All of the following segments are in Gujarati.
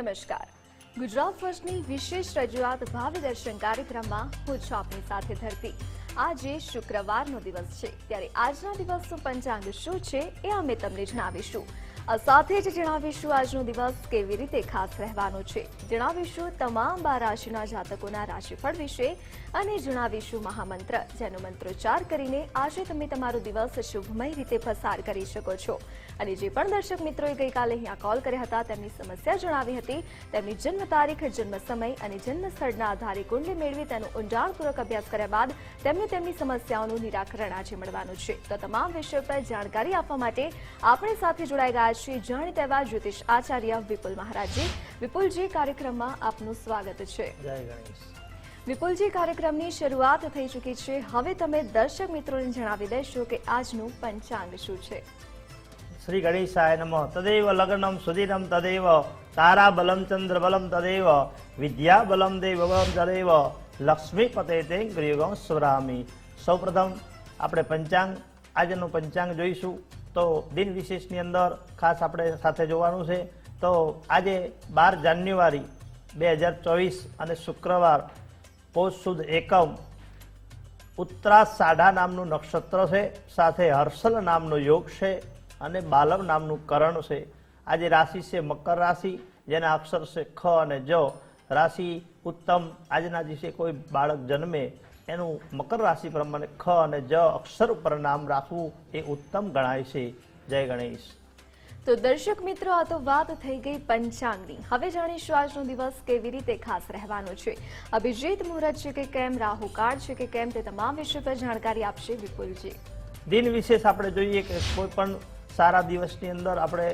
નમસ્કાર. ગુજરાત ફર્સ્ટની વિશેષ રજૂઆત ભાવિ દર્શન કાર્યક્રમમાં હું આપની સાથે ધરતી. આજે શુક્રવારનો દિવસ છે. ત્યારે આજના દિવસનું પંચાંગ શું છે એ અમે તમને જણાવીશું. સાથે જ જણાવીશું આજનો દિવસ કેવી રીતે ખાસ રહેવાનો છે. જણાવીશું તમામ બાર રાશિના જાતકોના રાશિફળ વિશે અને જણાવીશું મહામંત્ર, જેનો મંત્રોચ્ચાર કરીને આજે તમે તમારો દિવસ શુભમય રીતે પસાર કરી શકો છો. અને જે પણ દર્શક મિત્રોએ ગઈકાલે અહીંયા કોલ કર્યા હતા તેમની સમસ્યા જણાવી હતી. તેમની જન્મ તારીખ જન્મ સમય અને જન્મ સ્થળના આધારે કુંડલી મેળવી તેનો ઊંડાણપૂર્વક અભ્યાસ કર્યા બાદ તેમને તેમની સમસ્યાઓનું નિરાકરણ આજે મળવાનું છે. તો તમામ વિષયો પર જાણકારી આપવા માટે આપણી સાથે જોડાઈ ગયા છે જાણીતા એવા જ્યોતિષ આચાર્ય વિપુલ મહારાજજી. વિપુલજી કાર્યક્રમમાં આપનું સ્વાગત છે. જય ગણેશ. વિપુલજી કાર્યક્રમની શરૂઆત થઈ ચૂકી છે. હવે તમે દર્શક મિત્રોને જણાવી દેશો કે આજનું પંચાંગ શું છે? શ્રી ગણેશાય નમઃ. તદેવ લગ્નમ સુધીરમ તદેવ. તારા બલમ ચંદ્ર બલમ તદેવ. વિદ્યા બલમ દેવ બલમ તદેવ. લક્ષ્મી પતે તે ગૃહગમ સ્વરામી. સૌપ્રથમ આપણે પંચાંગ, આજનું પંચાંગ જોઈશું. તો દિન વિશેષની અંદર ખાસ આપણે સાથે જોવાનું છે. તો આજે બાર જાન્યુઆરી બે હજાર ચોવીસ અને શુક્રવાર પોષ સુદ એકમ ઉત્તરા સાઢા નામનું નક્ષત્ર છે. સાથે હર્ષલ નામનો યોગ છે. અને બાલવ નામનું કરણ છે. આજે રાશિ છે મકર રાશિ જેના અક્ષર છે ખ અને જ. રાશિ ઉત્તમ આજના દિવસે કોઈ બાળક જન્મે એનું મકર રાશિ પ્રમાણે ખ અને જ અક્ષર ઉપર નામ રાખવું એ ઉત્તમ ગણાય છે. જય ગણેશ. તો દર્શક મિત્રો આ તો વાત થઈ ગઈ પંચાંગની. હવે જાણીશું આજનો દિવસ કેવી રીતે ખાસ રહેવાનો છે. અભિજીત મુહૂર્ત છે કે કેમ રાહુ કાળ છે કે કેમ તે તમામ વિષય પર જાણકારી આપશે વિપુલજી. દિન વિશેષ આપણે જોઈએ કે કોઈ પણ સારા દિવસની અંદર આપણે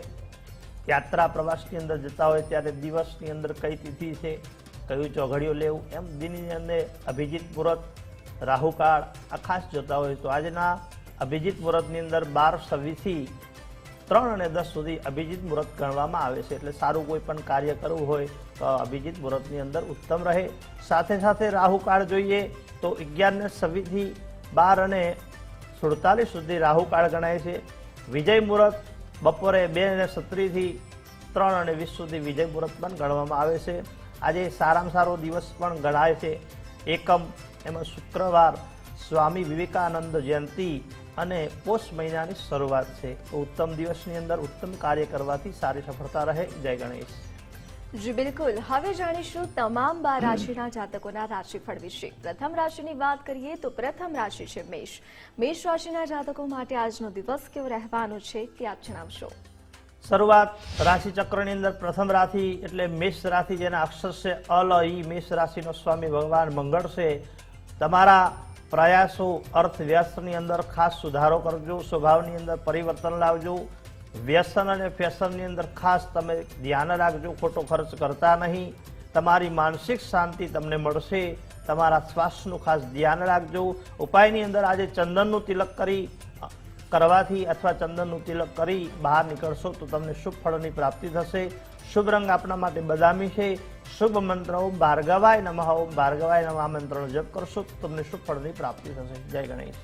યાત્રા પ્રવાસની અંદર જતા હોય ત્યારે દિવસની અંદર કઈ તિથિ છે, કયું ચોઘડિયું લેવું, એમ દિનની અંદર અભિજીત મુહૂર્ત રાહુકાળ આ ખાસ જોતા હોય તો આજના અભિજીત મુહૂર્તની અંદર બાર છવ્વીસથી ત્રણ અને દસ સુધી અભિજીત મુહૂર્ત ગણવામાં આવે છે. એટલે સારું કોઈ પણ કાર્ય કરવું હોય તો અભિજીત મુહૂર્તની અંદર ઉત્તમ રહે. સાથે સાથે રાહુકાળ જોઈએ તો અગિયારને છવ્વીસથી બાર અને સુડતાલીસ સુધી રાહુકાળ ગણાય છે. વિજય મુહૂર્ત બપોરે બે અને સત્રીથી ત્રણ અને વીસ સુધી વિજય મુહૂર્ત પણ ગણવામાં આવે છે. આજે સારામાં સારો દિવસ પણ ગણાય છે. એકમ એમાં શુક્રવાર સ્વામી વિવેકાનંદ જયંતિ અને પોષ મહિનાની શરૂઆત છે. તો ઉત્તમ દિવસની અંદર ઉત્તમ કાર્ય કરવાથી સારી સફળતા રહે. જય ગણેશ. જી, બિલકુલ. હવે જાણીશું તમામ બાર રાશિના જાતકોના રાશિફળ વિશે. પ્રથમ રાશિની વાત કરીએ તો પ્રથમ રાશિ છે મેષ. મેષ રાશિના જાતકો માટે આજનો દિવસ કેવો રહેવાનો છે તે આપ જણાવશો. શરૂઆત રાશિ ચક્રની અંદર પ્રથમ રાશિ એટલે મેષ રાશિ જેના અક્ષર છે અલ, ઈ મેષ રાશિનો સ્વામી ભગવાન મંગળ છે. તમારા પ્રયાસો અર્થવ્યસ્તની અંદર ખાસ સુધારો કરજો, સ્વભાવની અંદર પરિવર્તન લાવજો. વ્યસન અને ફેશનની અંદર ખાસ તમે ધ્યાન રાખજો, ખોટો ખર્ચ કરતા નહીં. તમારી માનસિક શાંતિ તમને મળશે. તમારા શ્વાસનું ખાસ ધ્યાન રાખજો. ઉપાયની અંદર આજે ચંદનનું તિલક કરી કરવાથી અથવા ચંદનનું તિલક કરી બહાર નીકળશો તો તમને શુભ ફળની પ્રાપ્તિ થશે. શુભ રંગ આપણા માટે બદામી છે. શુભ મંત્ર ઓમ ભાર્ગવાય નમઃ. ઓમ ભાર્ગવાય નમઃ મંત્રનો જપ કરશો તો તમને શુભ ફળની પ્રાપ્તિ થશે. જય ગણેશ.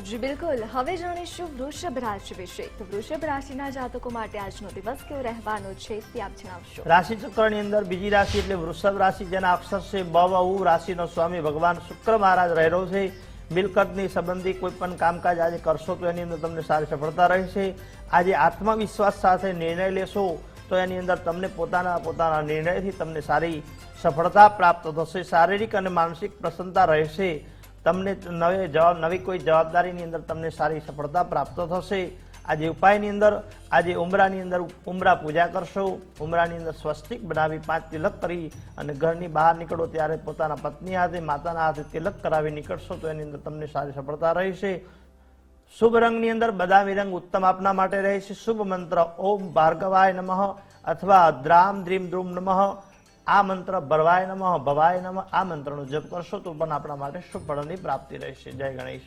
જી, બિલકુલ. હવે જાણીશું વૃષભ રાશિ વિશે. તો વૃષભ રાશિના જાતકો માટે આજનો દિવસ કેવો રહેવાનો છે તે આપ જણાવશો. રાશિ ચક્રની અંદર બીજી રાશિ એટલે વૃષભ રાશિ, જેના અક્ષર છે બ ઉ. રાશિનો સ્વામી ભગવાન શુક્ર મહારાજ રહેલો છે. મિલકતની સંબંધી કોઈ પણ કામકાજ આજે કરશો તો એની અંદર તમને સારી સફળતા રહેશે. આજે આત્મવિશ્વાસ સાથે નિર્ણય લેશો તો એની અંદર તમને પોતાના પોતાના નિર્ણયથી તમને સારી સફળતા પ્રાપ્ત થશે. શારીરિક અને માનસિક પ્રસન્નતા રહેશે. તમને નવે જવાબ, નવી કોઈ જવાબદારીની અંદર તમને સારી સફળતા પ્રાપ્ત થશે. આજે ઉપાયની અંદર, આજે ઉમરાની અંદર ઉમરા પૂજા કરશો. ઉમરાની અંદર સ્વસ્તિક બનાવી પાંચ તિલક કરી અને ઘરની બહાર નીકળો ત્યારે પોતાના પત્ની હાથે, માતાના હાથે તિલક કરાવી નીકળશો તો એની અંદર તમને સારી સફળતા રહેશે. શુભ રંગની અંદર બદામી રંગ ઉત્તમ આપના માટે રહેશે. શુભ મંત્ર ઓમ ભાર્ગવાય નમઃ અથવા દ્રામ દ્રીમ દ્રુમ નમઃ. આ મંત્ર ભરવાય નમઃ ભવાય નમઃ આ મંત્રનો જપ કરશો તો પણ આપણા માટે શુભ ફળની પ્રાપ્તિ રહેશે. જય ગણેશ.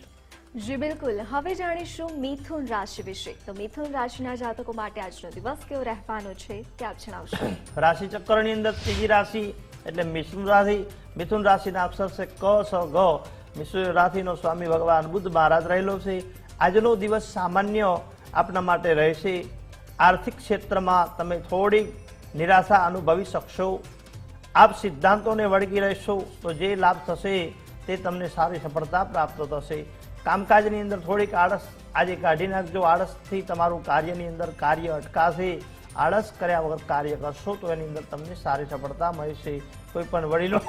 જી બિલકુલ. હવે જાણીશું મિથુન રાશિ વિશે. તો મિથુન રાશિના જાતકો માટે આજનો દિવસ કેવો રહેવાનો છે તે આપ જણાવશો. રાશિ ચક્રની અંદર ત્રીજી રાશિ એટલે મિથુન રાશિ. મિથુન રાશિના અક્ષર છે ક સ ગ. મિથુન રાશિનો સ્વામી ભગવાન બુદ્ધ મહારાજ રહેલો છે. આજનો દિવસ સામાન્ય આપના માટે રહેશે. આર્થિક ક્ષેત્રમાં તમે થોડી નિરાશા અનુભવી શકશો. આપ સિદ્ધાંતોને વળગી રહેશો તો જે લાભ થશે તે તમને સારી સફળતા પ્રાપ્ત થશે. કામકાજની અંદર થોડીક આળસ આજે કાઢી નાખજો. આળસથી તમારું કાર્યની અંદર કાર્ય અટકાશે. આળસ કર્યા વગર કાર્ય કરશો તો એની અંદર તમને સારી સફળતા મળશે. કોઈ પણ વડીલો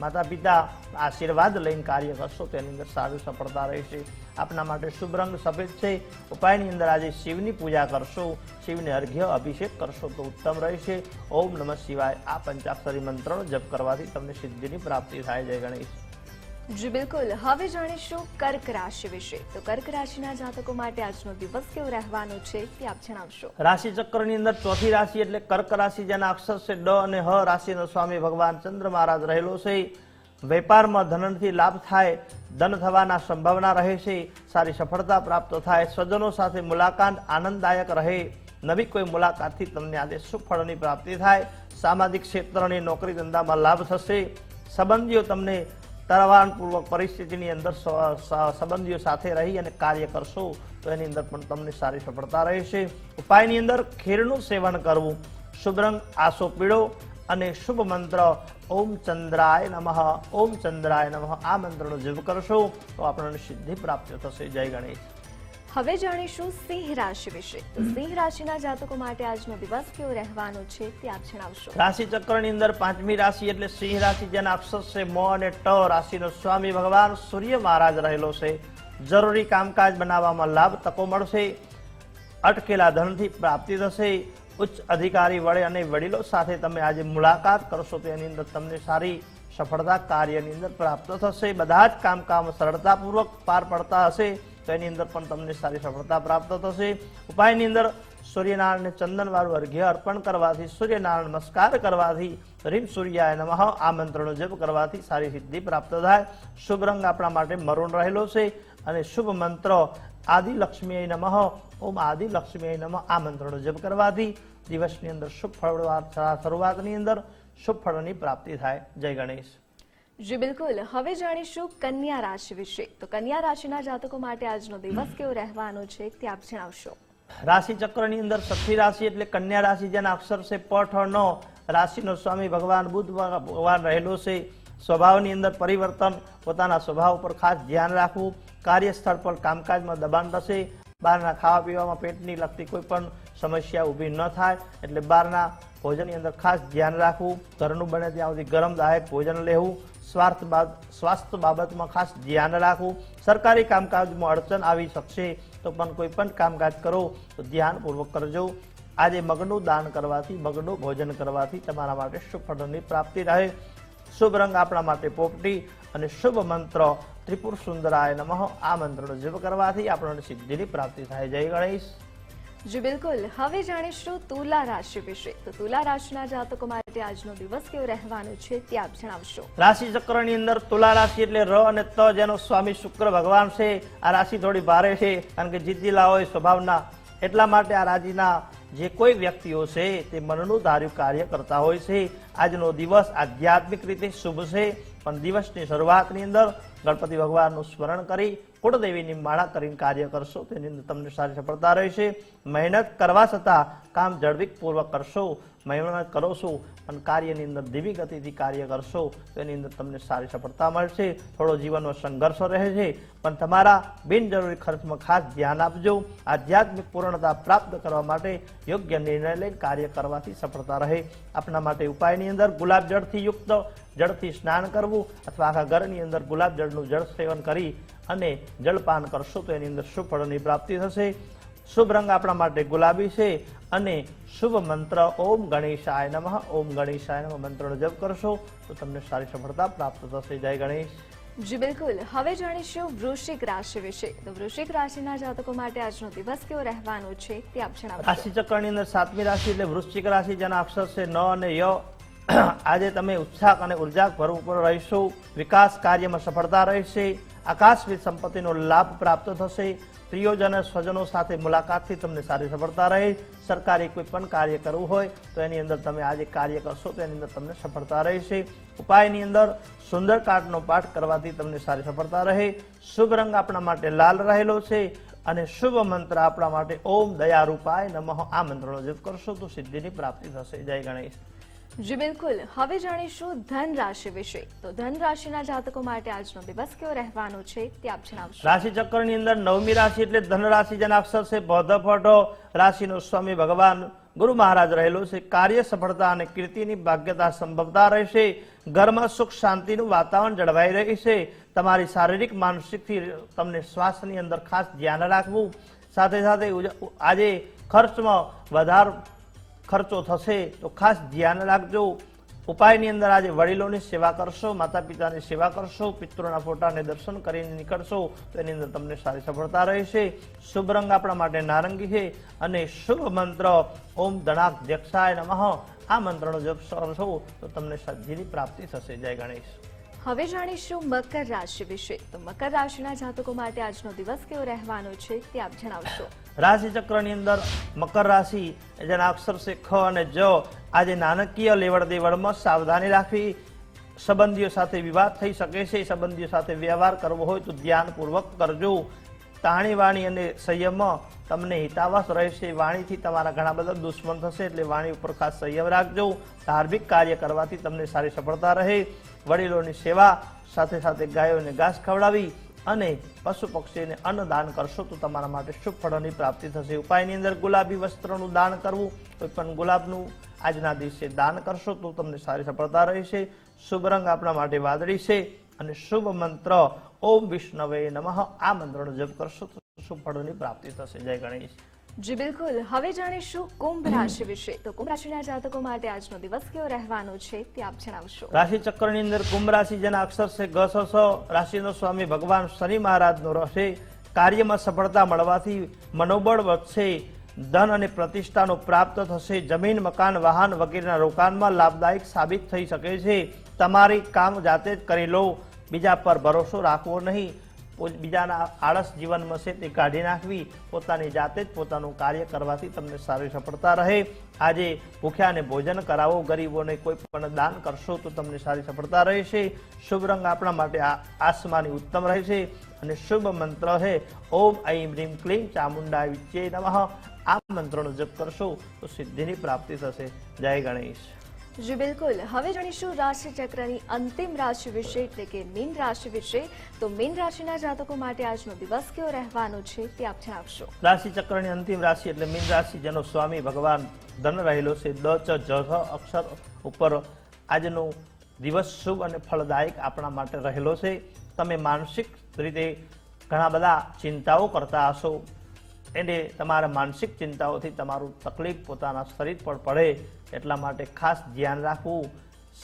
માતા પિતા આશીર્વાદ લઈને કાર્ય કરશો, તેની અંદર સારી સફળતા રહેશે. આપના માટે શુભ રંગ સફેદ છે. ઉપાયની અંદર આજે શિવની પૂજા કરશો, શિવને અર્ઘ્ય અભિષેક કરશો તો ઉત્તમ રહેશે. ઓમ નમઃ શિવાય. આ પંચાક્ષરી મંત્રનો જપ કરવાથી તમને સિદ્ધિની પ્રાપ્તિ થાય. જય ગણેશ. જી, બિલકુલ. હવે જાણીશું કર્ક રાશિ વિશે. તો કર્ક રાશિના જાતકો માટે આજનો દિવસ કેવો રહેવાનો છે તે આપ જણાવશો. રાશિ ચક્રની અંદર ચોથી રાશિ એટલે કર્ક રાશિ, જેના અક્ષર છે ડ અને હ. રાશિનો સ્વામી ભગવાન ચંદ્ર મહારાજ રહેલો છે. વેપારમાં ધનથી લાભ થાય, ધન થવાના સંભાવના રહે છે, સારી સફળતા પ્રાપ્ત થાય, સ્વજનો સાથે મુલાકાત આનંદદાયક રહે, નવી કોઈ મુલાકાતથી તમને આજે સુફળની પ્રાપ્તિ થાય, સામાજિક ક્ષેત્રની નોકરી ધંધામાં લાભ થશે, સંબંધીઓ તમને તરવાનપૂર્વક પરિસ્થિતિની અંદર સંબંધીઓ સાથે રહી અને કાર્ય કરશો, તો એની અંદર પણ તમને સારી સફળતા રહેશે. ઉપાયની અંદર ખીરનું સેવન કરવું. શુભ રંગ આસો પીળો અને શુભ મંત્ર ઓમ ચંદ્રાય નમઃ, ઓમ ચંદ્રાય નમઃ આ મંત્રનો જપ કરશો, તો આપણને સિદ્ધિ પ્રાપ્ત થશે. જય ગણેશ. હવે જાણીશું સિંહ રાશિ વિશે. તો સિંહ રાશિના જાતકો માટે આજનો દિવસ કેવો રહેવાનો છે તે આપ જણાવશો. રાશિ ચક્રની અંદર પાંચમી રાશિ એટલે સિંહ રાશિ જેના અક્ષર છે મો અને ટ. રાશિનો સ્વામી ભગવાન સૂર્ય મહારાજ રહેલો છે. જરૂરી કામકાજ બનાવવામાં લાભ તકો મળશે. અટકેલા ધનથી પ્રાપ્તિ થશે. ઉચ્ચ અધિકારી વડે અને વડીલો સાથે તમે આજે મુલાકાત કરશો તો એની અંદર તમને સારી સફળતા કાર્યની અંદર પ્રાપ્ત થશે. બધા જ કામકામ સરળતાપૂર્વક પાર પડતા હશે. એની અંદર પણ તમને સારી સફળતા પ્રાપ્ત થશે. ઉપાયની અંદર સૂર્યનારાયણને ચંદનવાળું અર્ઘ્ય અર્પણ કરવાથી, સૂર્યનારાયણ નમસ્કાર કરવાથી, રીમ સૂર્યાય નમઃ, આ મંત્રનો જપ કરવાથી સારી સિદ્ધિ પ્રાપ્ત થાય. શુભ રંગ આપણા માટે મરુણ રહેલો છે અને શુભ મંત્ર આદિ લક્ષ્મી નમઃ, ઓમ આદિ લક્ષ્મી નમઃ, આ મંત્રનો જપ કરવાથી દિવસની અંદર શુભ ફળ શરૂઆતની અંદર શુભ ફળની પ્રાપ્તિ થાય. જય ગણેશ. જી, બિલકુલ. હવે જાણીશું કન્યા રાશિ વિશે. તો કન્યા રાશિના જાતકો માટે આજનો દિવસ કેવો રહેવાનો છે તે આપ જણાવશો. રાશિ ચક્રની અંદર છઠ્ઠી રાશિ એટલે કન્યા રાશિ, જેના અક્ષર છે પઠ નો. રાશિનો સ્વામી ભગવાન બુદ્ધ ભગવાન રહેલો છે. સ્વભાવની અંદર પરિવર્તન, પોતાના સ્વભાવ પર ખાસ ધ્યાન રાખવું. કાર્યસ્થળ પર કામકાજમાં દબાણ થશે. બહારના ખાવા પીવામાં પેટની લગતી કોઈ પણ સમસ્યા ઊભી ન થાય. એટલે બહારના ભોજનની અંદર ખાસ ધ્યાન રાખવું. ઘરનું બને ત્યાં સુધી ગરમદાયક ભોજન લેવું. સ્વાર્થ સ્વાસ્થ્ય બાબતમાં ખાસ ધ્યાન રાખવું. સરકારી કામકાજમાં અડચણ આવી શકશે તો પણ કોઈ પણ કામકાજ કરો તો ધ્યાનપૂર્વક કરજો. આજે મગનું દાન કરવાથી, મગનું ભોજન કરવાથી તમારા માટે શુભ પ્રાપ્તિ રહે. શુભ રંગ આપણા માટે પોપટી અને શુભ મંત્ર ત્રિપુર સુંદરાય નમઃ. આ મંત્રનો જપ કરવાથી આપણને સિદ્ધિની પ્રાપ્તિ થાય. જય ગણેશ. જી, બિલકુલ. હવે જાણીશું તુલા રાશિ વિશે. તો તુલા રાશિના જાતકો માટે આજનો દિવસ કેવો રહેવાનો છે તે આપ જણાવશો. રાશિ ચક્રની અંદર તુલા રાશિ એટલે ર અને ત જેનો સ્વામી શુક્ર ભગવાન છે. આ રાશિ થોડી ભારે છે કારણ કે જીતીલા હોય સ્વભાવના. એટલા માટે આ રાશિના જે કોઈ વ્યક્તિઓ છે તે મનનું ધાર્યું કાર્ય કરતા હોય છે. આજનો દિવસ આધ્યાત્મિક રીતે શુભ છે. પણ દિવસની શરૂઆતની અંદર ગણપતિ ભગવાનનું સ્મરણ કરી કુળદેવીની માળા કરીને કાર્ય કરશો, તેની અંદર તમને સારી સફળતા રહેશે. મહેનત કરવા છતાં કામ જળવીકપૂર્વક કરશો, મહેનત કરો છો પણ કાર્યની અંદર ધીમી ગતિથી કાર્ય કરશો તો એની અંદર તમને સારી સફળતા મળશે. થોડો જીવનનો સંઘર્ષ રહે છે, પણ તમારા બિનજરૂરી ખર્ચમાં ખાસ ધ્યાન આપજો. આધ્યાત્મિક પૂર્ણતા પ્રાપ્ત કરવા માટે યોગ્ય નિર્ણય લઈને કાર્ય કરવાથી સફળતા રહે. આપણા માટે ઉપાયની અંદર ગુલાબ જળથી યુક્ત જળથી સ્નાન કરવું અથવા આખા ઘરની અંદર ગુલાબ જળનું જળ સેવન કરી અને જળપાન કરશો તો એની અંદર શુભ ફળની પ્રાપ્તિ થશે? શુભ રંગ આપણા માટે ગુલાબી છે અને શુભ મંત્ર ઓમ ગણેશાય નમઃ ઓમ ગણેશાય નમઃ મંત્રનો જપ કરશો તો તમને સારી સફળતા પ્રાપ્ત થશે. જય ગણેશ. જી બિલકુલ. હવે જાણીશું વૃશ્ચિક રાશિ વિશે. તો વૃશ્ચિક રાશિના જાતકો માટે આજનો દિવસ કેવો રહેવાનો છે તે આપ જણાવો રાશિ ચક્રની અંદર સાતમી રાશિ એટલે વૃશ્ચિક રાશિ જેના અક્ષર છે ન અને ય. આજે તમે ઉત્સાહ અને ઊર્જા ભરપૂર રહીશો. વિકાસ કાર્યમાં સફળતા રહેશે. આકાશવિદ સંપત્તિનો લાભ પ્રાપ્ત થશે. પ્રિયોજન અને સ્વજનો સાથે મુલાકાતથી તમને સારી સફળતા રહે. સરકારે કોઈ પણ કાર્ય કરવું હોય તો એની અંદર તમે આજે કાર્ય કરશો તો એની અંદર તમને સફળતા રહેશે. ઉપાયની અંદર સુંદરકાંડનો પાઠ કરવાથી તમને સારી સફળતા રહે. શુભ રંગ આપણા માટે લાલ રહેલો છે અને શુભ મંત્ર આપણા માટે ઓમ દયારૂપાય નમઃ. આ મંત્રનો જપ કરશો તો સિદ્ધિની પ્રાપ્તિ થશે. જય ગણેશ. જી, બિલકુલ. હવે જાણીશું ધન રાશિ વિશે. તો ધન રાશિના જાતકો માટે આજનો દિવસ કેવો રહેવાનો છે તે આપ જણાવશો. રાશિ ચક્રની અંદર નવમી રાશિ એટલે ધન રાશિ જેના અક્ષર છે ભોધફટો રાશિનો સ્વામી ભગવાન ગુરુ મહારાજ રહેલો છે. કાર્ય, સફળતા અને કીર્તિની ભાગ્યતા સંભવતા રહેશે. ઘરમાં સુખ, શાંતિનું વાતાવરણ જળવાઈ રહેશે તમારી શારીરિક, માનસિકથી તમને શ્વાસની અંદર ખાસ ધ્યાન રાખવું. સાથે સાથે આજે ખર્ચમાં વધારો ખર્ચો થશે તો ખાસ ધ્યાન રાખજો. ઉપાયની અંદર આજે વડીલોની સેવા કરશો માતા પિતાની સેવા કરશો, પિતૃના ફોટાને દર્શન કરીને નીકળશો તો એની અંદર તમને સારી સફળતા રહેશે. શુભ રંગ આપણા માટે નારંગી છે અને શુભ મંત્ર ઓમ દણાક જક્ષાય નમઃ. આ મંત્રનો જપ કરશો તો તમને સદ્ધિની પ્રાપ્તિ થશે. જય ગણેશ. હવે જાણીશું મકર રાશિ વિશે. તો મકર રાશિના જાતકો માટે આજનો દિવસ કેવો રહેવાનો છે તે આપ જણાવશો. રાશિ ચક્રની અંદર મકર રાશિ, જેના અક્ષર છે ખ અને જ, આજે નાણાકીય લેવડ દેવડમાં સાવધાની રાખવી. સંબંધીઓ સાથે વિવાદ થઈ શકે છે, સંબંધીઓ સાથે વ્યવહાર કરવો હોય તો ધ્યાનપૂર્વક કરજો. તાણી વાણી અને સંયમ તમને હિતાવશ રહેશે. વાણીથી તમારા ઘણા બધા દુશ્મન થશે, એટલે વાણી ઉપર ખાસ સંયમ રાખજો. ધાર્મિક કાર્ય કરવાથી તમને સારી સફળતા રહે. વડીલોની સેવા સાથે સાથે ગાયોને ઘાસ ખવડાવી. અને પશુ પક્ષીને અન્નદાન કરશો તો તમારા માટે શુભ ફળોની પ્રાપ્તિ થશે. ઉપાયની અંદર ગુલાબી વસ્ત્રનું દાન કરવું, કોઈ પણ ગુલાબનું આજના દિવસે દાન કરશો તો તમને સારી સફળતા રહેશે. શુભ રંગ આપણા માટે વાદળી છે અને શુભ મંત્ર ઓમ વિષ્ણવે નમઃ. આ મંત્રનો જપ કરશો તો શુભ ફળોની પ્રાપ્તિ થશે. જય ગણેશ. જી, બિલકુલ. હવે જાણીશું કુંભ રાશિ વિશે. તો કુંભ રાશિના જાતકો માટે આજનો દિવસ કેવો રહેવાનો છે તે આપ જણાવશો. રાશિ ચક્રની અંદર કુંભ રાશિ જેના અક્ષર છે ગ સ, રાશિનો સ્વામી ભગવાન શનિ મહારાજનો રહેશે. કાર્યમાં સફળતા મળવાથી મનોબળ વધશે. ધન અને પ્રતિષ્ઠાનો પ્રાપ્ત થશે. જમીન, મકાન, વાહન વગેરેના રોકાણમાં લાભદાયક સાબિત થઈ શકે છે. તમારી કામ જાતે જ કરી લો. બીજા પર ભરોસો રાખવો નહીં. બીજાના આળસ જીવનમાં છે તે કાઢી નાખવી, પોતાની જાતે જ પોતાનું કાર્ય કરવાથી તમને સારી સફળતા રહે. આજે ભૂખ્યાને ભોજન કરાવો, ગરીબોને કોઈ પણ દાન કરશો તો તમને સારી સફળતા રહેશે. શુભ રંગ આપણા માટે આસમાની ઉત્તમ રહેશે અને શુભ મંત્ર છે, ઓમ ઐમ રીમ ક્લીમ ચામુંડા વિચ્ચે નમઃ આ મંત્રનો જપ કરશો તો સિદ્ધિની પ્રાપ્તિ થશે. જય ગણેશ. જી, બિલકુલ. હવે જાણીશું રાશિચક્રની અંતિમ રાશિ વિશે, એટલે કે મીન રાશિ વિશે. તો મીન રાશિના જાતકો માટે આજનો દિવસ કેવો રહેવાનો છે તે આપ જણાવશો. રાશિ ચક્રની અંતિમ રાશિ એટલે મીન રાશિ, જેનો સ્વામી ભગવાન ધન રહેલો છે, દ, ચ, જ થ અક્ષર ઉપર આજનો દિવસ શુભ અને ફળદાયક આપણા માટે રહેલો છે. તમે માનસિક રીતે ઘણા બધા ચિંતાઓ કરતા હશો. એને તમારા માનસિક ચિંતાઓથી તમારું તકલીફ પોતાના શરીર પર પડે એટલા માટે ખાસ ધ્યાન રાખવું.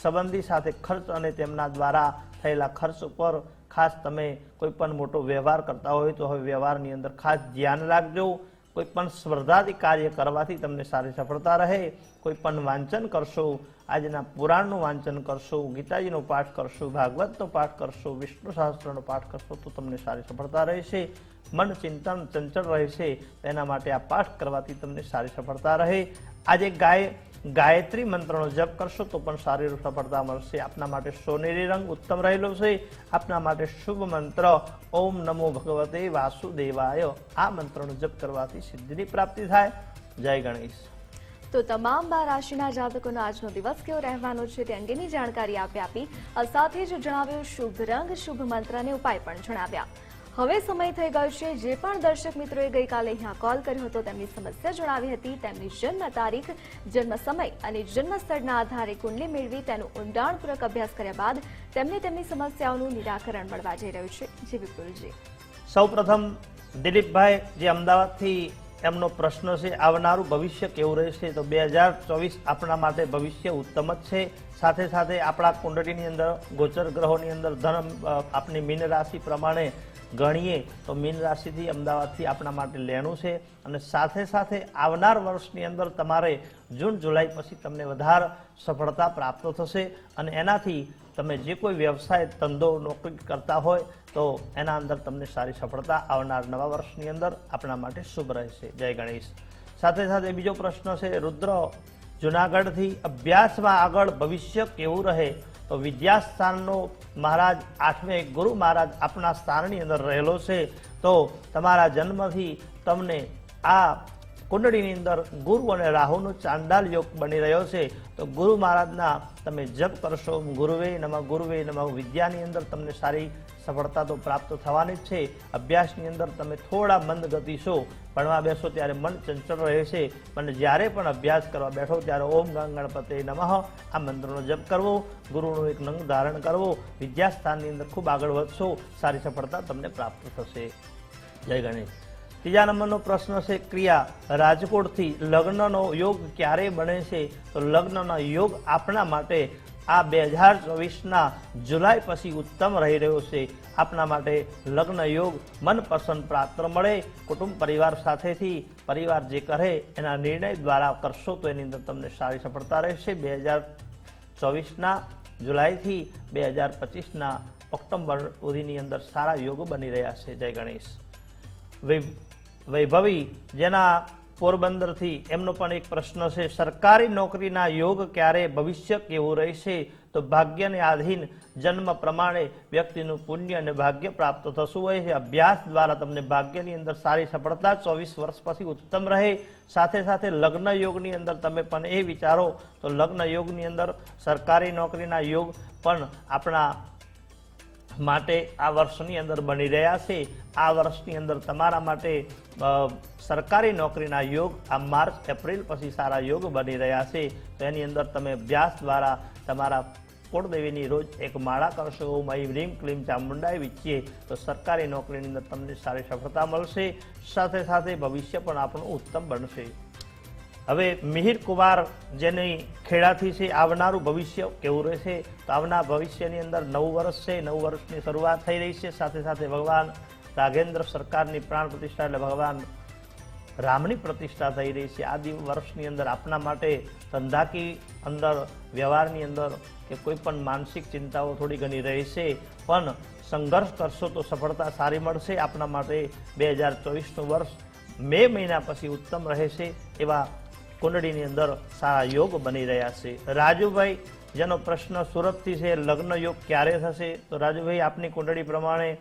સંબંધી સાથે ખર્ચ અને તેમના દ્વારા થયેલા ખર્ચ ઉપર ખાસ તમે કોઈ પણ મોટો વ્યવહાર કરતા હોય તો હવે વ્યવહારની અંદર ખાસ ધ્યાન રાખજો. કોઈ પણ સ્પર્ધાથી કાર્ય કરવાથી તમને સારી સફળતા રહે. કોઈ પણ વાંચન કરશો આજના પુરાણનું વાંચન કરશો, ગીતાજીનો પાઠ કરશો, ભાગવતનો પાઠ કરશો, વિષ્ણુ શાસ્ત્રનો પાઠ કરશો, તો તમને સારી સફળતા રહેશે, મન ચિંતન ચંચળ રહેશે તેના માટે આ પાઠ કરવાથી તમને સારી સફળતા રહે. આજે ગાય, ગાયત્રી મંત્રનો જપ કરશો, તો પણ સારી સફળતા મળશે. આપના માટે સોનેરી રંગ ઉત્તમ રહેલો છે. આપના માટે શુભ મંત્ર, ઓમ નમો ભગવતે વાસુદેવાય, આ મંત્રનો જપ કરવાથી સિદ્ધિની પ્રાપ્તિ થાય. જય ગણેશ. તો તમામ બાર રાશિના જાતકોનો આજનો દિવસ કેવો રહેવાનો છે તે અંગેની જાણકારી આપી આપી સાથે જ જણાવ્યું, શુભ રંગ, શુભ મંત્ર ઉપાય પણ જણાવ્યા. હવે સમય થઈ ગયો છે, જે પણ દર્શક મિત્રોએ ગઈકાલે અહીંયા કોલ કર્યો હતો તેમની સમસ્યા જણાવી હતી, તેમની જન્મ તારીખ, જન્મ સમય અને જન્મ સ્થળના આધારે કુંડલી મેળવી તેનો ઊંડાણપૂર્વક અભ્યાસ કર્યા બાદ તેમને તેમની સમસ્યાઓનું નિરાકરણ મળવા જઈ રહ્યું છે. જી વિપુલજી. સૌપ્રથમ દિલીપભાઈ જે અમદાવાદથી એમનો પ્રશ્ન છે, આવનારું ભવિષ્ય કેવું રહેશે? તો બે હજાર ચોવીસ આપણા માટે ભવિષ્ય ઉત્તમ જ છે. સાથે સાથે આપણા કુંડળીની અંદર, ગોચર ગ્રહોની અંદર ધન આપની મીન રાશિ પ્રમાણે ગણીએ, તો મીન રાશિથી અમદાવાદથી આપણા માટે લેણું છે. અને સાથે સાથે આવનાર વર્ષની અંદર તમારે જૂન, જુલાઈ પછી તમને વધારે સફળતા પ્રાપ્ત થશે. અને એનાથી તમે જે કોઈ વ્યવસાય, ધંધો, નોકરી કરતા હોય તો એના અંદર તમને સારી સફળતા આવનાર નવા વર્ષની અંદર આપણા માટે શુભ રહેશે. જય ગણેશ. સાથે સાથે બીજો પ્રશ્ન છે, રુદ્ર, જુનાગઢથી અભ્યાસમાં આગળ ભવિષ્ય કેવું રહે? તો વિદ્યાસ્થાનનો મહારાજ, આઠમે ગુરુ મહારાજ આપણા સ્થાનની અંદર રહેલો છે. તો તમારા જન્મથી તમને આ કુંડળીની અંદર ગુરુ અને રાહુનો ચાંડાલ યોગ બની રહ્યો છે. તો ગુરુ મહારાજના તમે જપ કરશો ગુરુવે નમઃ ગુરુવે નમઃ. વિદ્યાની અંદર તમને સારી સફળતા તો પ્રાપ્ત થવાની જ છે. અભ્યાસની અંદર તમે થોડા મંદ ગતિ છો ભણવા બેસો ત્યારે મન ચંચળ રહે છે. અને જ્યારે પણ અભ્યાસ કરવા બેઠો ત્યારે ઓમ ગંગ ગણપતે નમઃ. આ મંત્રનો જપ કરવો, ગુરુનું એક નંગ ધારણ કરવો. વિદ્યાસ્થાનની અંદર ખૂબ આગળ વધશો, સારી સફળતા તમને પ્રાપ્ત થશે. જય ગણેશ. ત્રીજા નંબરનો પ્રશ્ન છે, ક્રિયા. રાજકોટથી લગ્નનો યોગ ક્યારે બને છે? તો લગ્નનો યોગ આપણા માટે આ બે હજાર ચોવીસના જુલાઈ પછી ઉત્તમ રહી રહ્યો છે. આપના માટે લગ્ન યોગ મનપસંદ પ્રાપ્ત મળે. કુટુંબ પરિવાર સાથેથી પરિવાર જે કરે એના નિર્ણય દ્વારા કરશો તો એની અંદર તમને સારી સફળતા રહેશે. બે હજાર ચોવીસના જુલાઈથી બે હજાર પચીસના ઓક્ટોબર સુધીની અંદર સારા યોગ બની રહ્યા છે. જય ગણેશ. વૈ- વૈભવી, જેના પોરબંદરથી એમનો પણ એક પ્રશ્ન છે, સરકારી નોકરીના યોગ ક્યારે ભવિષ્ય કેવું રહેશે? તો ભાગ્યને આધીન જન્મ પ્રમાણે વ્યક્તિનું પુણ્ય અને ભાગ્ય પ્રાપ્ત થતું હોય છે અભ્યાસ દ્વારા તમને ભાગ્યની અંદર સારી સફળતા ચોવીસ વર્ષ પછી ઉત્તમ રહે. સાથે સાથે લગ્ન યોગની અંદર તમે પણ એ વિચારો. તો લગ્ન યોગની અંદર સરકારી નોકરીના યોગ પણ આપણા માટે આ વર્ષની અંદર બની રહ્યા છે. આ વર્ષની અંદર તમારા માટે સરકારી નોકરીના યોગ, આ માર્ચ, એપ્રિલ પછી સારા યોગ બની રહ્યા છે. તો એની અંદર તમે અભ્યાસ દ્વારા તમારા કુળદેવીની રોજ એક માળા કરશો મય રીમ ક્લીમ ચામુંડાઈ વિચીએ તો સરકારી નોકરીની અંદર તમને સારી સફળતા મળશે. સાથે સાથે ભવિષ્ય પણ આપણું ઉત્તમ બનશે. હવે મિહિર કુમાર જેની ખેડાથી છે, આવનારું ભવિષ્ય કેવું રહેશે? તો આવનાર ભવિષ્યની અંદર નવું વર્ષ છે, નવું વર્ષની શરૂઆત થઈ રહી છે. સાથે સાથે ભગવાન રાઘેન્દ્ર સરકારની પ્રાણ પ્રતિષ્ઠા એટલે ભગવાન રામની પ્રતિષ્ઠા થઈ રહી છે. આ વર્ષની અંદર આપના માટે ધંધાકી અંદર, વ્યવહારની અંદર કે કોઈ પણ માનસિક ચિંતાઓ થોડી ઘણી રહેશે. પણ સંઘર્ષ કરશો તો સફળતા સારી મળશે. આપના માટે બે હજાર ચોવીસનું વર્ષ મે મહિના પછી ઉત્તમ રહેશે એવા કુંડળીની અંદર સારા યોગ બની રહ્યા છે. રાજુભાઈ, જેનો પ્રશ્ન સુરતથી છે, લગ્ન યોગ ક્યારે થશે? તો રાજુભાઈ, આપની કુંડળી પ્રમાણે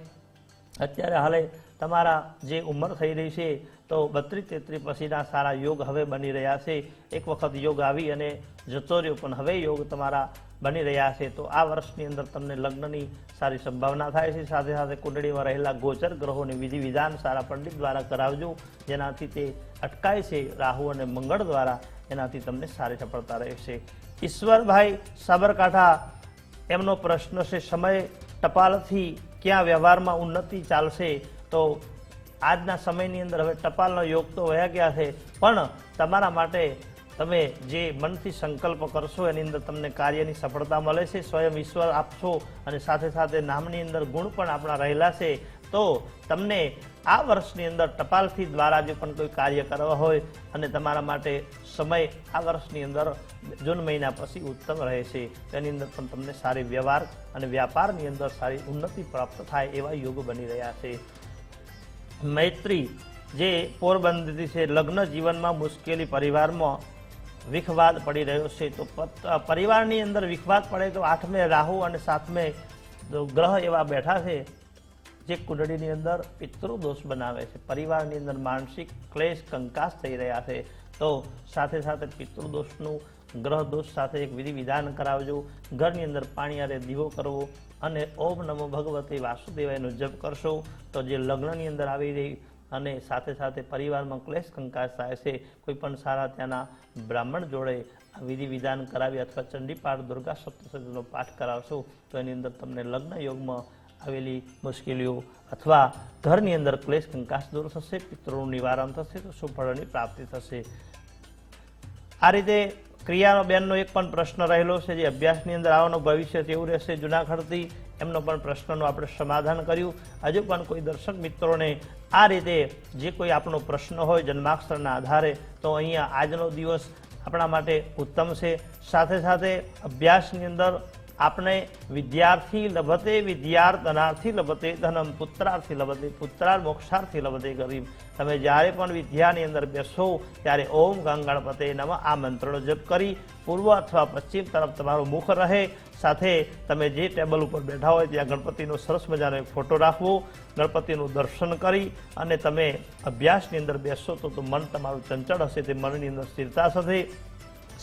અત્યારે હાલે તમારા જે ઉંમર થઈ રહી છે, તો બત્રીસ તેત્રીસ પછીના સારા યોગ હવે બની રહ્યા છે. એક વખત યોગ આવી અને જતો રહ્યો પણ હવે યોગ તમારા બની રહ્યા છે. તો આ વર્ષની અંદર તમને લગ્નની સારી સંભાવના થાય છે. સાથે સાથે કુંડળીમાં રહેલા ગોચર ગ્રહોની વિધિ વિધાન સારા પંડિત દ્વારા કરાવજો. જેનાથી તે અટકાય છે. રાહુ અને મંગળ દ્વારા એનાથી તમને સારી સફળતા રહેશે. ઈશ્વરભાઈ સાબરકાંઠા, એમનો પ્રશ્ન છે, સમય ટપાલથી ક્યાં વ્યવહારમાં ઉન્નતિ ચાલશે? તો આજના સમયની અંદર હવે ટપાલનો યોગ તો વયા ગયા છે. પણ તમારા માટે તમે જે મનથી સંકલ્પ કરશો, એની અંદર તમને કાર્યની સફળતા મળે છે, સ્વયં ઈશ્વર આપશો અને સાથે સાથે નામની અંદર ગુણ પણ આપણા રહેલા છે. તો તમને આ વર્ષની અંદર ટપાલથી દ્વારા જે પણ કોઈ કાર્ય કરવા હોય અને તમારા માટે સમય આ વર્ષની અંદર જૂન મહિના પછી ઉત્તમ રહે છે તેની અંદર પણ તમને સારી વ્યવહાર અને વ્યાપારની અંદર સારી ઉન્નતિ પ્રાપ્ત થાય એવા યોગ બની રહ્યા છે. મૈત્રી જે પોરબંદરથી છે, લગ્ન જીવનમાં મુશ્કેલી પરિવારમાં વિખવાદ પડી રહ્યો છે. તો પરિવારની અંદર વિખવાદ પડે તો આઠમે રાહુ અને સાતમે ગ્રહ એવા બેઠા છે જે કુંડળીની અંદર પિતૃદોષ બનાવે છે. પરિવારની અંદર માનસિક ક્લેશ, કંકાસ થઈ રહ્યા છે. તો સાથે સાથે પિતૃદોષનું ગ્રહ દોષ સાથે એક વિધિ વિધાન કરાવજો. ઘરની અંદર પાણી આરે દીવો કરવો અને ઓમ નમો ભગવતે વાસુદેવાયનો જપ કરશો. તો જે લગ્નની અંદર આવી રહી અને સાથે સાથે પરિવારમાં ક્લેશ કંકાસ થાય છે. કોઈ પણ સારા ત્યાંના બ્રાહ્મણ જોડે વિધિ વિધાન કરાવી અથવા ચંડીપાઠ, દુર્ગા સપ્તશતીનો પાઠ કરાવશો, તો એની અંદર તમને લગ્ન યોગમાં આવેલી મુશ્કેલીઓ અથવા ઘરની અંદર ક્લેશ કંકાસ દૂર થશે પિત્રોનું નિવારણ થશે, તો સુફળની પ્રાપ્તિ થશે. આ રીતે ક્રિયાનો બેનનો એક પણ પ્રશ્ન રહેલો છે, જે અભ્યાસની અંદર આવવાનો ભવિષ્ય તેવું રહેશે. જુનાગઢથી એમનો પણ પ્રશ્નનું આપણે સમાધાન કર્યું. હજુ પણ કોઈ દર્શક મિત્રોને આ રીતે જે કોઈ આપણો પ્રશ્ન હોય જન્માક્ષરના આધારે, તો અહીંયા આજનો દિવસ આપણા માટે ઉત્તમ છે. સાથે સાથે અભ્યાસની અંદર આપણે વિદ્યાર્થી લભતે, વિદ્યાર્થનાર્થી લભતે, ધનમ પુત્રાર્થી લભતે, પુત્રાર મોક્ષાર્થી લભતે ગરીબ. તમે જ્યારે પણ વિદ્યાની અંદર બેસો, ત્યારે ઓમ ગંગણપતે નમ. આ મંત્રનો જપ કરી પૂર્વ અથવા પશ્ચિમ તરફ તમારું મુખ રહે. સાથે તમે જે ટેબલ ઉપર બેઠા હોય ત્યાં ગણપતિનો સરસ મજાનો ફોટો રાખવો. ગણપતિનું દર્શન કરી અને તમે અભ્યાસની અંદર બેસો તો મન તમારું ચંચળ હશે, તે મનની અંદર સ્થિરતા થશે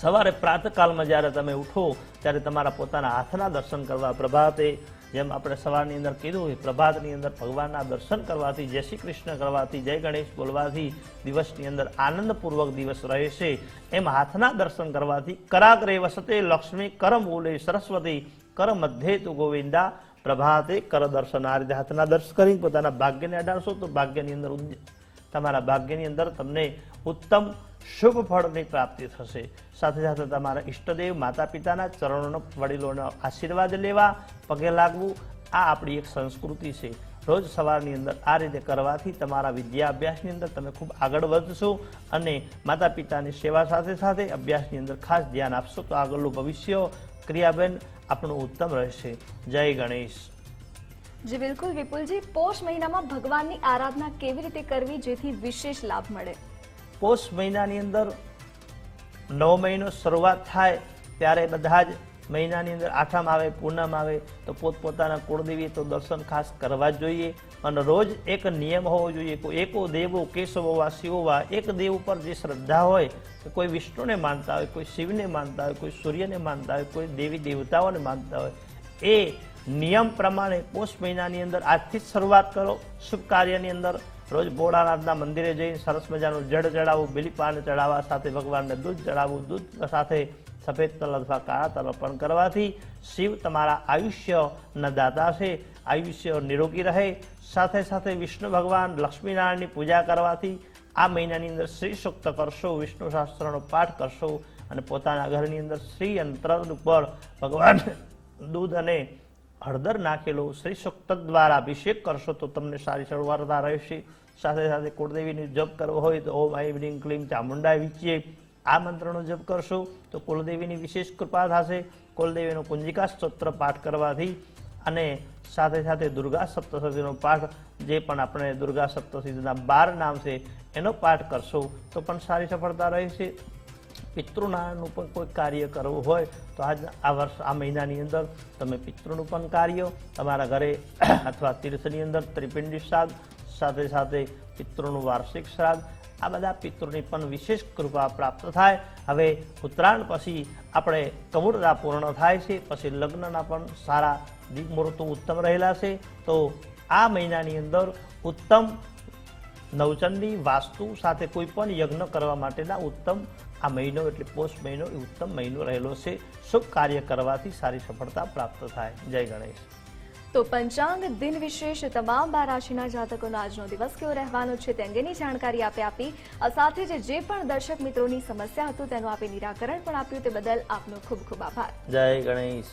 સવારે પ્રાતકાલમાં જ્યારે તમે ઉઠો, ત્યારે તમારા પોતાના હાથના દર્શન કરવા પ્રભાતે, જેમ આપણે સવારની અંદર કીધું એ પ્રભાતની અંદર ભગવાનના દર્શન કરવાથી, જય શ્રી કૃષ્ણ કરવાથી, જય ગણેશ બોલવાથી દિવસની અંદર આનંદપૂર્વક દિવસ રહેશે એમ હાથના દર્શન કરવાથી કરાગ્રે વસતે લક્ષ્મી કરમ બોલે સરસ્વતી કર મધ્યે તુ ગોવિંદા પ્રભાતે કર દર્શન આ રીતે હાથના દર્શન કરી પોતાના ભાગ્યને અડાડશો તો ભાગ્યની અંદર તમારા ભાગ્યની અંદર તમને ઉત્તમ શુભ ફળની પ્રાપ્તિ થશે. સાથે સાથે તમારા ઈષ્ટદેવ માતા પિતાના ચરણોનો વડીલોનો આશીર્વાદ લેવા, પગે લાગવું, આ આપણી એક સંસ્કૃતિ છે. રોજ સવારની અંદર આ રીતે કરવાથી તમારા વિદ્યા અભ્યાસની અંદર તમે ખૂબ આગળ વધશો અને માતા પિતાની સેવા સાથે સાથે અભ્યાસની અંદર ખાસ ધ્યાન આપશો તો આગળનું ભવિષ્ય ક્રિયાબેન આપણું ઉત્તમ રહેશે. જય ગણેશ. જી, બિલકુલ વિપુલજી. પોષ મહિનામાં ભગવાનની આરાધના કેવી રીતે કરવી જેથી વિશેષ લાભ મળે? પોષ મહિનાની અંદર નવ મહિનો શરૂઆત થાય ત્યારે બધા જ મહિનાની અંદર આઠમ આવે, પૂનમ આવે, તો પોતપોતાના કુળદેવી તો દર્શન ખાસ કરવા જ જોઈએ. અને રોજ એક નિયમ હોવો જોઈએ કોઈ એકો દેવો, કેશવો વા, શિવો વા, એક દેવ ઉપર જે શ્રદ્ધા હોય, કે કોઈ વિષ્ણુને માનતા હોય, કોઈ શિવને માનતા હોય, કોઈ સૂર્યને માનતા હોય, કોઈ દેવી દેવતાઓને માનતા હોય, એ નિયમ પ્રમાણે પોષ મહિનાની અંદર આજથી જ શરૂઆત કરો. શુભ કાર્યની અંદર રોજ ભોળાનાથના મંદિરે જઈને સરસ મજાનું જળ ચડાવવું બિલીપાન ચડાવવા, સાથે ભગવાનને દૂધ ચડાવવું, દૂધ સાથે સફેદ તલ અથવા કાળા તલ અર્પણ કરવાથી શિવ તમારા આયુષ્યના દાતા છે, આયુષ્ય નિરોગી રહે. સાથે સાથે વિષ્ણુ ભગવાન લક્ષ્મીનારાયણની પૂજા કરવાથી આ મહિનાની અંદર શ્રી સૂક્ત કરશો, વિષ્ણુ શાસ્ત્રનો પાઠ કરશો અને પોતાના ઘરની અંદર શ્રી યંત્ર ઉપર ભગવાન દૂધ અને હળદર નાખેલો શ્રી સૂક્ત દ્વારા અભિષેક કરશો તો તમને સારી શરૂઆત રહેશે. સાથે સાથે કુળદેવીનો જપ કરવો હોય તો ઓમ આઈ બ્રિંગ ક્લીમ ચામુંડા વિચીએ. આ મંત્રનો જપ કરશો તો કુલદેવીની વિશેષ કૃપા થશે. કુલદેવીનો કુંજિકા સ્તોત્ર પાઠ કરવાથી અને સાથે સાથે દુર્ગા સપ્તશતીનો પાઠ, જે પણ આપણે દુર્ગા સપ્તશતીના બાર નામ છે, એનો પાઠ કરશો તો પણ સારી સફળતા રહેશે. પિતૃનાનું પણ કોઈ કાર્ય કરવું હોય તો આજ આ વર્ષ, આ મહિનાની અંદર તમે પિતૃનું પણ કાર્ય, તમારા ઘરે અથવા તીર્થની અંદર ત્રિપિંડી શ્રાદ્ધ સાથે સાથે પિતૃનું વાર્ષિક શ્રાદ્ધ. આ બધા પિતૃની પણ વિશેષ કૃપા પ્રાપ્ત થાય. હવે ઉત્તરાયણ પછી આપણે કમુરતા પૂર્ણ થાય છે. પછી લગ્નના પણ સારા મુહૂર્તો ઉત્તમ રહેલા છે. તો આ મહિનાની અંદર ઉત્તમ નવચંદી વાસ્તુ સાથે કોઈ પણ યજ્ઞ કરવા માટેના ઉત્તમ આ મહિનો એટલે પોષ મહિનો એ ઉત્તમ મહિનો રહેલો છે. શુભ કાર્ય કરવાથી સારી સફળતા પ્રાપ્ત થાય. જય ગણેશ. તો પંચાંગ દિન વિશેષ તમામ બાર રાશિના જાતકોનો આજનો દિવસ કેવો રહેવાનો છે તે અંગેની જાણકારી આપે આપી સાથે જે પણ દર્શક મિત્રોની સમસ્યા હતું તેનું આપે નિરાકરણ પણ આપ્યું તે બદલ આપનો ખૂબ ખૂબ આભાર. જય ગણેશ.